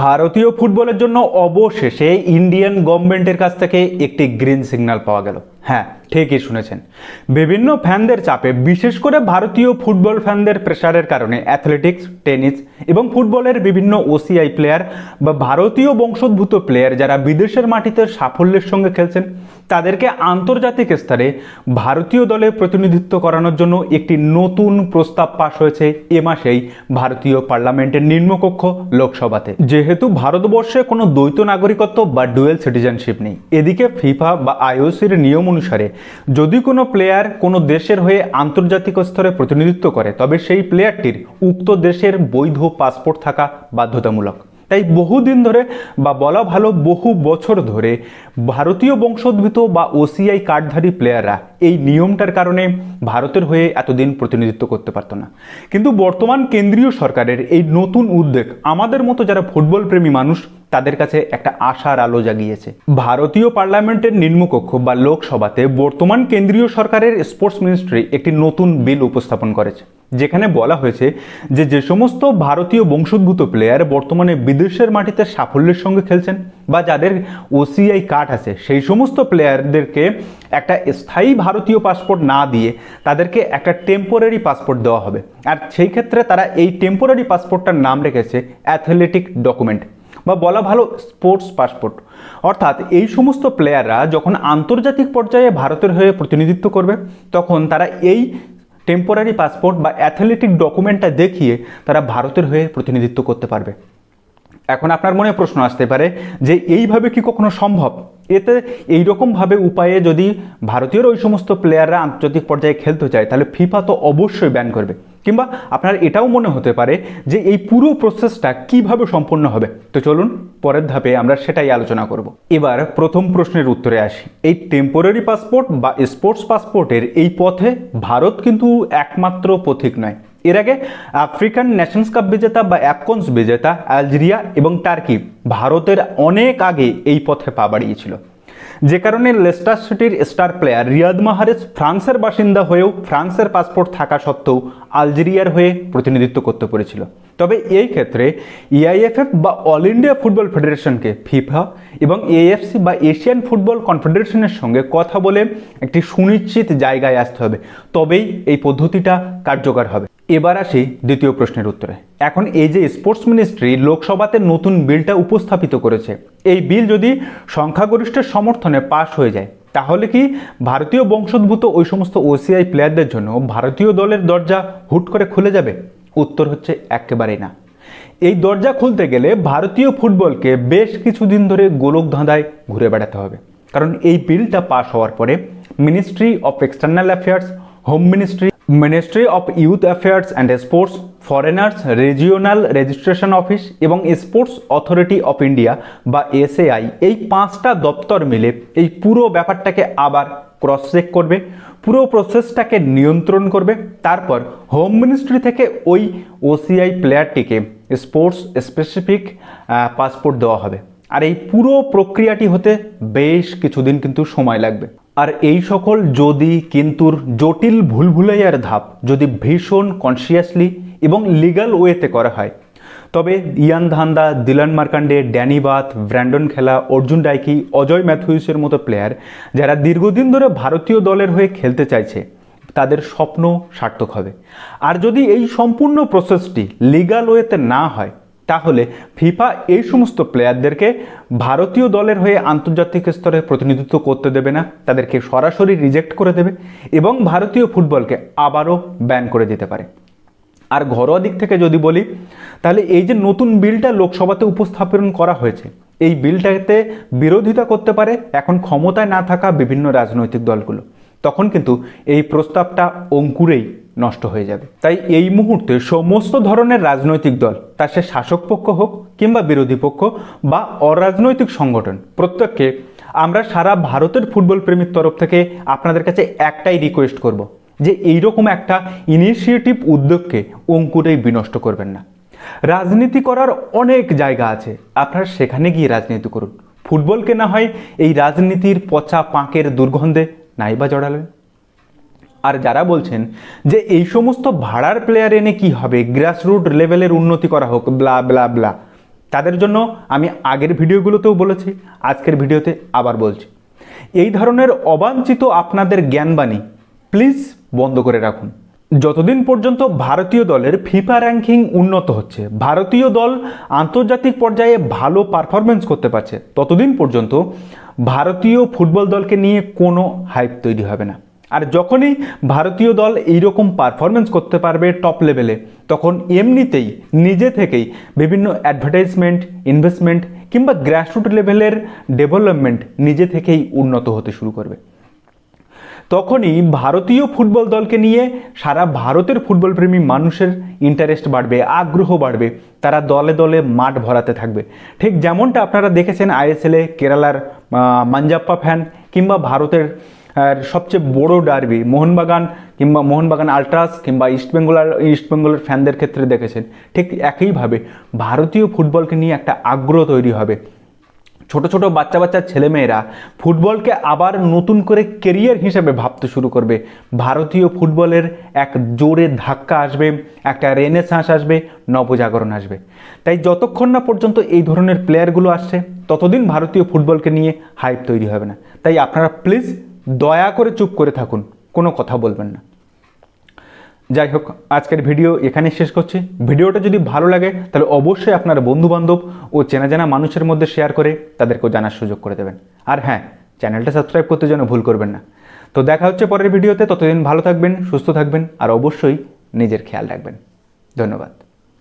ভারতীয় ফুটবলের জন্য অবশেষে ইন্ডিয়ান গভর্নমেন্টের কাছ থেকে একটি গ্রিন সিগন্যাল পাওয়া গেল। হ্যাঁ ঠিকই শুনেছেন। বিভিন্ন ফ্যানদের চাপে, বিশেষ করে ভারতীয় ফুটবল ফ্যানদের প্রেশারের কারণে অ্যাথলেটিক্স টেনিস এবং ফুটবলের বিভিন্ন ওসিআই প্লেয়ার বা ভারতীয় বংশোদ্ভূত প্লেয়ার যারা বিদেশের মাটিতে সাফল্যের সঙ্গে খেলছেন, তাদেরকে আন্তর্জাতিক স্তরে ভারতীয় দলে প্রতিনিধিত্ব করানোর জন্য একটি নতুন প্রস্তাব পাশ হয়েছে এ মাসেই ভারতীয় পার্লামেন্টের নিম্নকক্ষ লোকসভাতে। যেহেতু ভারতবর্ষে কোনো দ্বৈত নাগরিকত্ব বা ডুয়েল সিটিজেনশিপ নেই, এদিকে ফিফা বা আইওসির নিয়ম অনুসারে যদি কোনো প্লেয়ার কোনো দেশের হয়ে আন্তর্জাতিক স্তরে প্রতিনিধিত্ব করে, তবে সেই প্লেয়ারটির উক্ত দেশের বৈধ পাসপোর্ট থাকা বাধ্যতামূলক। তাই বহুদিন ধরে বা বলা ভালো বহু বছর ধরে ভারতীয় বংশোদ্ভূত বা ওসিআই কার্ডধারী প্লেয়াররা এই নিয়মটার কারণে ভারতের হয়ে এতদিন প্রতিনিধিত্ব করতে পারতো না। কিন্তু বর্তমান কেন্দ্রীয় সরকারের এই নতুন উদ্যোগ আমাদের মতো যারা ফুটবল প্রেমী মানুষ তাদের কাছে একটা আশার আলো জাগিয়েছে। ভারতীয় পার্লামেন্টের নিম্নকক্ষ বা লোকসভাতে বর্তমান কেন্দ্রীয় সরকারের স্পোর্টস মিনিস্ট্রি একটি নতুন বিল উপস্থাপন করেছে, যেখানে বলা হয়েছে যে যে সমস্ত ভারতীয় বংশোদ্ভূত প্লেয়ার বর্তমানে বিদেশের মাটিতে সাফল্যের সঙ্গে খেলছেন বা যাদের ওসিআই কার্ড আছে, সেই সমস্ত প্লেয়ারদেরকে একটা স্থায়ী ভারতীয় পাসপোর্ট না দিয়ে তাদেরকে একটা টেম্পোরারি পাসপোর্ট দেওয়া হবে। আর সেই ক্ষেত্রে তারা এই টেম্পোরারি পাসপোর্টটার নাম রেখেছে অ্যাথলেটিক ডকুমেন্ট বা বলা ভালো স্পোর্টস পাসপোর্ট অর্থাৎ এই সমস্ত প্লেয়াররা যখন আন্তর্জাতিক পর্যায়ে ভারতের হয়ে প্রতিনিধিত্ব করবে, তখন তারা এই টেম্পোরারি পাসপোর্ট বা অ্যাথলেটিক ডকুমেন্টটা দেখিয়ে তারা ভারতের হয়ে প্রতিনিধিত্ব করতে পারবে। এখন আপনার মনে প্রশ্ন আসতে পারে যে এইভাবে কি কখনো সম্ভব? এতে এইরকমভাবে উপায়ে যদি ভারতীয় ওই সমস্ত প্লেয়াররা আন্তর্জাতিক পর্যায়ে খেলতে চায়, তাহলে ফিফা তো অবশ্যই ব্যান করবে। কিংবা আপনার এটাও মনে হতে পারে যে এই পুরো প্রসেসটা কীভাবে সম্পন্ন হবে। তো চলুন, পরের ধাপে আমরা সেটাই আলোচনা করব। এবার প্রথম প্রশ্নের উত্তরে আসি। এই টেম্পোরারি পাসপোর্ট বা স্পোর্টস পাসপোর্টের এই পথে ভারত কিন্তু একমাত্র পথিক নয়। এর আগে আফ্রিকান ন্যাশনস কাপ বিজেতা বা অ্যাপকন্স বিজেতা আলজেরিয়া এবং টার্কি ভারতের অনেক আগে এই পথে পা বাড়িয়েছিল। যে কারণে লেস্টার সিটির স্টার প্লেয়ার রিয়াদ মাহারেজ ফ্রান্সের বাসিন্দা হয়েও ফ্রান্সের পাসপোর্ট থাকা সত্ত্বেও আলজেরিয়ার হয়ে প্রতিনিধিত্ব করতে পেরেছিল। তবে এই ক্ষেত্রে ইআইএফএফ বা অল ইন্ডিয়া ফুটবল ফেডারেশনকে ফিফা এবং এএফসি বা এশিয়ান ফুটবল কনফেডারেশনের সঙ্গে কথা বলে একটি সুনিশ্চিত জায়গায় আসতে হবে। তবেই এই পদ্ধতিটা কার্যকর হবে। এবার আসি দ্বিতীয় প্রশ্নের উত্তরে। এখন এই যে স্পোর্টস মিনিস্ট্রি লোকসভাতে নতুন বিলটা উপস্থাপিত করেছে, এই বিল যদি সংখ্যাগরিষ্ঠের সমর্থনে পাশ হয়ে যায়, তাহলে কি ভারতীয় বংশোদ্ভূত ওই সমস্ত ওসিআই প্লেয়ারদের জন্য ভারতীয় দলের দরজা হুট করে খুলে যাবে? উত্তর হচ্ছে একেবারেই না। এই দরজা খুলতে গেলে ভারতীয় ফুটবলকে বেশ কিছুদিন ধরে গোলক ধাঁধায় ঘুরে বেড়াতে হবে। কারণ এই বিলটা পাশ হওয়ার পরে ministry of external affairs, home ministry ministry of youth affairs and sports foreigners regional registration office এবং স্পোর্টস অথরিটি অফ ইন্ডিয়া বা এসএআই এই পাঁচটা দপ্তর মিলে এই পুরো ব্যাপারটাকে আবার ক্রস চেক করবে, পুরো প্রসেসটাকে নিয়ন্ত্রণ করবে, তারপর হোম মিনিস্ট্রি থেকে ওই ওসিআই প্লেয়ারটিকে স্পোর্টস স্পেসিফিক পাসপোর্ট দেওয়া হবে। আর এই পুরো প্রক্রিয়াটি হতে বেশ কিছুদিন কিন্তু সময় লাগবে। আর এই সকল যদি কিন্তুর জটিল ভুলভুলাইয়ার ধাপ যদি ভীষণ কনসিয়াসলি এবং লিগাল ওয়েতে করা হয়, তবে Yan Dhanda, Dilan Markanday Danny Batth Brandon খেলা, অর্জুন ডাইকি অজয় ম্যাথুইসের মতো প্লেয়ার যারা দীর্ঘদিন ধরে ভারতীয় দলের হয়ে খেলতে চাইছে, তাদের স্বপ্ন সার্থক হবে। আর যদি এই সম্পূর্ণ প্রসেসটি লিগাল ওয়েতে না হয় তাহলে ফিফা এই সমস্ত প্লেয়ারদেরকে ভারতীয় দলের হয়ে আন্তর্জাতিক স্তরে প্রতিনিধিত্ব করতে দেবে না, তাদেরকে সরাসরি রিজেক্ট করে দেবে এবং ভারতীয় ফুটবলকে আবারও ব্যান করে দিতে পারে। আর ঘরোয়া দিক থেকে যদি বলি, তাহলে এই যে নতুন বিলটা লোকসভাতে উপস্থাপন করা হয়েছে, এই বিলটাতে বিরোধিতা করতে পারে, এখন ক্ষমতায় না থাকা বিভিন্ন রাজনৈতিক দলগুলো। তখন কিন্তু এই প্রস্তাবটা অঙ্কুরেই নষ্ট হয়ে যাবে। তাই এই মুহূর্তে সমস্ত ধরনের রাজনৈতিক দল তা সে শাসক পক্ষ হোক কিংবা বিরোধী পক্ষ বা অরাজনৈতিক সংগঠন, প্রত্যেককে আমরা সারা ভারতের ফুটবল প্রেমীর তরফ থেকে আপনাদের কাছে একটাই রিকোয়েস্ট করব যে এইরকম একটা ইনিশিয়েটিভ উদ্যোগকে অঙ্কুরেই বিনষ্ট করবেন না। রাজনীতি করার অনেক জায়গা আছে, আপনারা সেখানে গিয়ে রাজনীতি করুন। ফুটবলকে না হয় এই রাজনীতির পচা পাঁকের দুর্গন্ধে নাইবা জড়ালেন। আর যারা বলছেন যে এই সমস্ত ভাড়ার প্লেয়ার এনে কি হবে গ্রাসরুট লেভেলের উন্নতি করা হোক ব্লা ব্লা ব্লা তাদের জন্য আমি আগের ভিডিওগুলোতেও বলেছি, আজকের ভিডিওতে আবার বলছি। এই ধরনের অবাঞ্ছিত আপনাদের জ্ঞানবাণী প্লিজ বন্ধ করে রাখুন। যতদিন পর্যন্ত ভারতীয় দলের ফিফা র্যাঙ্কিং উন্নত হচ্ছে, ভারতীয় দল আন্তর্জাতিক পর্যায়ে ভালো পারফরমেন্স করতে পারছে, ততদিন পর্যন্ত ভারতীয় ফুটবল দলকে নিয়ে কোনো হাইপ তৈরি হবে না। আর যখনই ভারতীয় দল এইরকম পারফরমেন্স করতে পারবে টপ লেভেলে তখন এমনিতেই নিজে থেকেই বিভিন্ন অ্যাডভার্টাইজমেন্ট ইনভেস্টমেন্ট কিংবা গ্রাসরুট লেভেলের ডেভেলপমেন্ট নিজে থেকেই উন্নত হতে শুরু করবে। তখনই ভারতীয় ফুটবল দলকে নিয়ে সারা ভারতের ফুটবল প্রেমী মানুষের ইন্টারেস্ট বাড়বে, আগ্রহ বাড়বে, তারা দলে দলে মাঠ ভরাতে থাকবে। ঠিক যেমনটা আপনারা দেখেছেন আইএসএলে কেরালার মাঞ্জাপ্পা ফ্যান কিংবা ভারতের আর সবচেয়ে বড় ডার্বি মোহনবাগান কিংবা মোহনবাগান আল্ট্রাস কিংবা ইস্টবেঙ্গল ইস্টবেঙ্গলের ফ্যানদের ক্ষেত্রে দেখেছেন। ঠিক একইভাবে ভারতীয় ফুটবলকে নিয়ে একটা আগ্রহ তৈরি হবে। ছোট ছোট বাচ্চা বাচ্চা ছেলেমেয়েরা ফুটবলকে আবার নতুন করে কেরিয়ার হিসেবে ভাবতে শুরু করবে। ভারতীয় ফুটবলের এক জোরে ধাক্কা আসবে, একটা রেনেসাঁস আসবে, নবজাগরণ আসবে। তাই যতক্ষণ না পর্যন্ত এই ধরনের প্লেয়ারগুলো আসছে, ততদিন ভারতীয় ফুটবলকে নিয়ে হাইপ তৈরি হবে না। তাই আপনারা প্লিজ দয়া করে চুপ করে থাকুন, কোনো কথা বলবেন না। যাই হোক, আজকের ভিডিও এখানে শেষ করছি। ভিডিওটা যদি ভালো লাগে, তাহলে অবশ্যই আপনার বন্ধু বান্ধব ও চেনা জানা মানুষের মধ্যে শেয়ার করে তাদেরকেও জানার সুযোগ করে দেবেন। আর হ্যাঁ চ্যানেলটা সাবস্ক্রাইব করতে যেন ভুল করবেন না। তো দেখা হচ্ছে পরের ভিডিওতে, ততদিন ভালো থাকবেন, সুস্থ থাকবেন, আর অবশ্যই নিজের খেয়াল রাখবেন। ধন্যবাদ।